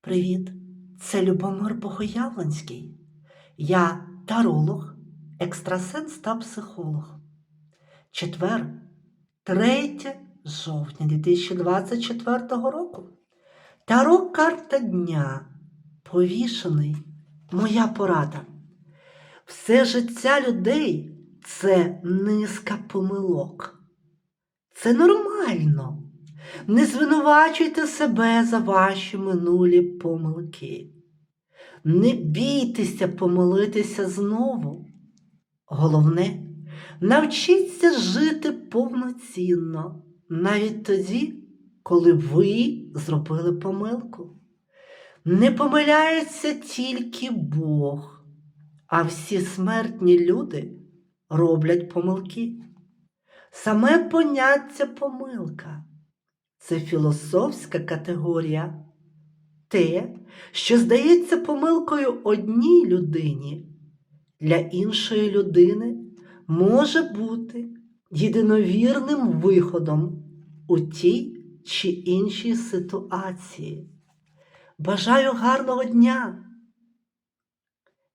Привіт, це Любомир Богоявленський. Я таролог, екстрасенс та психолог. Четвер, 3 жовтня 2024 року. Таро карта дня. Повішений. Моя порада. Все життя людей це низка помилок. Це нормально. Не звинувачуйте себе за ваші минулі помилки. Не бійтеся помилитися знову. Головне, навчіться жити повноцінно, навіть тоді, коли ви зробили помилку. Не помиляється тільки Бог, а всі смертні люди роблять помилки. Саме поняття помилка це філософська категорія. Те, що здається помилкою одній людині, для іншої людини може бути єдиновірним виходом у тій чи іншій ситуації. Бажаю гарного дня!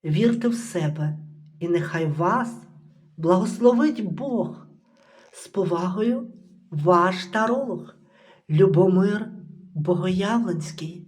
Вірте в себе, і нехай вас благословить Бог. З повагою, ваш таролог Любомир Богоявленський.